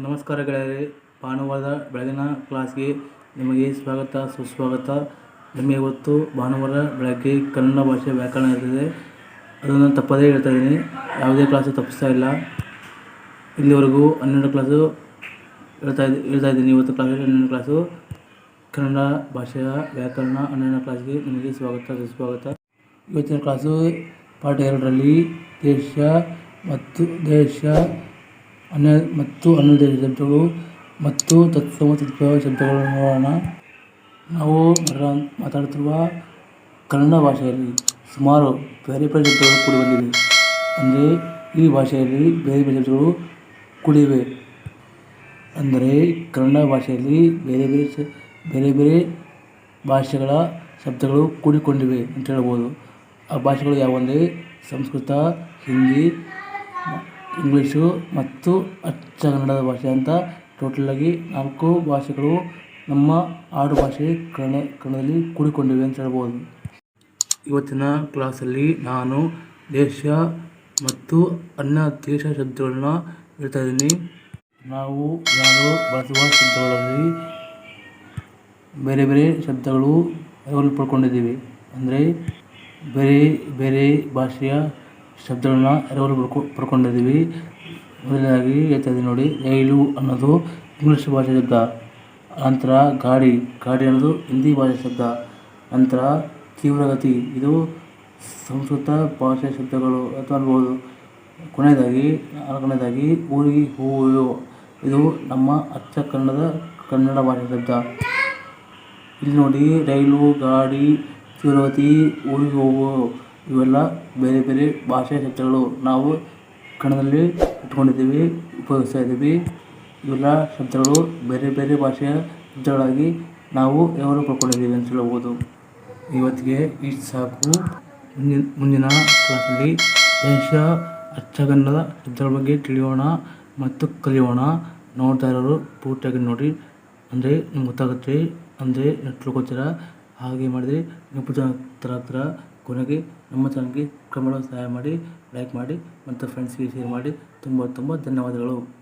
ನಮಸ್ಕಾರ ಗೆಳೆಯರೆ. ಭಾನುವಾರದ ಬೆಳಗಿನ ಕ್ಲಾಸ್ಗೆ ನಿಮಗೆ ಸ್ವಾಗತ, ಸುಸ್ವಾಗತ. ನಿಮಗೆ ಇವತ್ತು ಭಾನುವಾರ ಬೆಳಗ್ಗೆ ಕನ್ನಡ ಭಾಷೆ ವ್ಯಾಕರಣ ಇರ್ತದೆ. ಅದನ್ನು ತಪ್ಪದೇ ಹೇಳ್ತಾ ಇದ್ದೀನಿ. ಯಾವುದೇ ಕ್ಲಾಸು ತಪ್ಪಿಸ್ತಾ ಇಲ್ಲ. ಇಲ್ಲಿವರೆಗೂ ಹನ್ನೆರಡು ಕ್ಲಾಸು ಹೇಳ್ತಾ ಇದ್ದ ಹೇಳ್ತಾ ಇದ್ದೀನಿ. ಇವತ್ತು ಕ್ಲಾಸಲ್ಲಿ ಹನ್ನೆರಡು ಕ್ಲಾಸು. ಕನ್ನಡ ಭಾಷೆಯ ವ್ಯಾಕರಣ ಹನ್ನೆರಡನೇ ಕ್ಲಾಸ್ಗೆ ನಿಮಗೆ ಸ್ವಾಗತ, ಸುಸ್ವಾಗತ. ಇವತ್ತಿನ ಕ್ಲಾಸು ಪಾಠ ಎರಡರಲ್ಲಿ ದೇಶ ಮತ್ತು ದೇಶ ಅನ್ಯ ಮತ್ತು ಅನ್ಯದೇಶ ಶಬ್ದಗಳು ಮತ್ತು ತತ್ಸಮ ತತ್ವ ಶಬ್ದಗಳನ್ನು ನೋಡೋಣ. ನಾವು ಮಾತಾಡ ಮಾತಾಡುತ್ತಿರುವ ಕನ್ನಡ ಭಾಷೆಯಲ್ಲಿ ಸುಮಾರು ಬೇರೆ ಬೇರೆ ಶಬ್ದಗಳು ಕೂಡಿ ಬಂದಿವೆ. ಅಂದರೆ ಈ ಭಾಷೆಯಲ್ಲಿ ಬೇರೆ ಬೇರೆ ಶಬ್ದಗಳು ಕೂಡಿವೆ. ಅಂದರೆ ಕನ್ನಡ ಭಾಷೆಯಲ್ಲಿ ಬೇರೆ ಬೇರೆ ಬೇರೆ ಬೇರೆ ಭಾಷೆಗಳ ಶಬ್ದಗಳು ಕೂಡಿಕೊಂಡಿವೆ ಅಂತ ಹೇಳ್ಬೋದು. ಆ ಭಾಷೆಗಳು ಯಾವುವೆಂದರೆ ಸಂಸ್ಕೃತ, ಹಿಂದಿ ಇಂಗ್ಲೀಷು ಮತ್ತು ಅಚ್ಚ ಕನ್ನಡದ ಭಾಷೆ ಅಂತ ಟೋಟಲಾಗಿ ನಾಲ್ಕು ಭಾಷೆಗಳು ನಮ್ಮ ಆಡು ಭಾಷೆ ಕನ್ನಡ ಕನ್ನಡದಲ್ಲಿ ಕೂಡಿಕೊಂಡಿವೆ ಅಂತ ಹೇಳ್ಬೋದು. ಇವತ್ತಿನ ಕ್ಲಾಸಲ್ಲಿ ನಾನು ದೇಶ ಮತ್ತು ಅನ್ಯ ದೇಶ ಶಬ್ದಗಳನ್ನ ಹೇಳ್ತಾ ಇದ್ದೀನಿ. ನಾವು ನಾನು ಬಳಸುವ ಶಬ್ದಗಳಲ್ಲಿ ಬೇರೆ ಬೇರೆ ಶಬ್ದಗಳು ಪಡ್ಕೊಂಡಿದ್ದೀವಿ ಅಂದರೆ ಬೇರೆ ಬೇರೆ ಭಾಷೆಯ ಶಬ್ದಗಳನ್ನ ಎರವಲು ಪಡ್ಕೊ, ಪಡ್ಕೊಂಡಿದ್ದೀವಿ. ಮೊದಲನೇದಾಗಿ ಹೇಳ್ತಾ ನೋಡಿ, ರೈಲು ಅನ್ನೋದು ಇಂಗ್ಲೀಷ್ ಭಾಷೆ ಶಬ್ದ. ನಂತರ ಗಾಡಿ ಗಾಡಿ ಅನ್ನೋದು ಹಿಂದಿ ಭಾಷೆ ಶಬ್ದ. ನಂತರ ತೀವ್ರಗತಿ, ಇದು ಸಂಸ್ಕೃತ ಭಾಷೆ ಶಬ್ದಗಳು ಅಂತ ಅನ್ಬೋದು. ಕೊನೆಯದಾಗಿ, ನಾಲ್ಕನೇದಾಗಿ ಊರಿಗೆ ಹೂವು ಇದು ನಮ್ಮ ಅಚ್ಚ ಕನ್ನಡದ ಕನ್ನಡ ಭಾಷೆ ಶಬ್ದ. ಇಲ್ಲಿ ನೋಡಿ, ರೈಲು, ಗಾಡಿ, ತೀವ್ರಗತಿ, ಊರಿಗೆ ಹೋಗು ಇವೆಲ್ಲ ಬೇರೆ ಬೇರೆ ಭಾಷೆಯ ಶಬ್ದಗಳು ನಾವು ಕನ್ನಡದಲ್ಲಿ ಇಟ್ಕೊಂಡಿದ್ದೀವಿ, ಉಪಯೋಗಿಸ್ತಾ ಇದ್ದೀವಿ. ಇವೆಲ್ಲ ಶಬ್ದಗಳು ಬೇರೆ ಬೇರೆ ಭಾಷೆಯ ಶಬ್ದಗಳಾಗಿ ನಾವು ಯಾವಾಗಲೂ ಪಡ್ಕೊಂಡಿದ್ದೀವಿ ಅಂತ ಹೇಳ್ಬೋದು. ಇವತ್ತಿಗೆ ಇಷ್ಟು ಸಾಕು. ಮುಂದಿನ ಮುಂದಿನ ಕ್ಲಾಸಲ್ಲಿ ದೇಶ ಅಚ್ಚಗನ್ನದ ಶಬ್ದಗಳ ಬಗ್ಗೆ ತಿಳಿಯೋಣ ಮತ್ತು ಕಲಿಯೋಣ. ನೋಡ್ತಾ ಇರೋರು ಪೂರ್ತಿಯಾಗಿ ನೋಡಿ. ಅಂದರೆ ನಿಮ್ಗೆ ಗೊತ್ತಾಗುತ್ತೆ, ಅಂದರೆ ತಿಳ್ಕೊತೀರ ಹಾಗೆ ಮಾಡಿದರೆ ನೀವು ಹತ್ರ ಹತ್ರ ಕೊನೆಗೆ ನಮ್ಮ ಚಾನಲ್ಗೆ ಕಮೆಂಟ್ ಸಹಾಯ ಮಾಡಿ ಲೈಕ್ ಮಾಡಿ, ಮತ್ತು ಫ್ರೆಂಡ್ಸ್ಗೆ ಶೇರ್ ಮಾಡಿ. ತುಂಬ ತುಂಬ ಧನ್ಯವಾದಗಳು.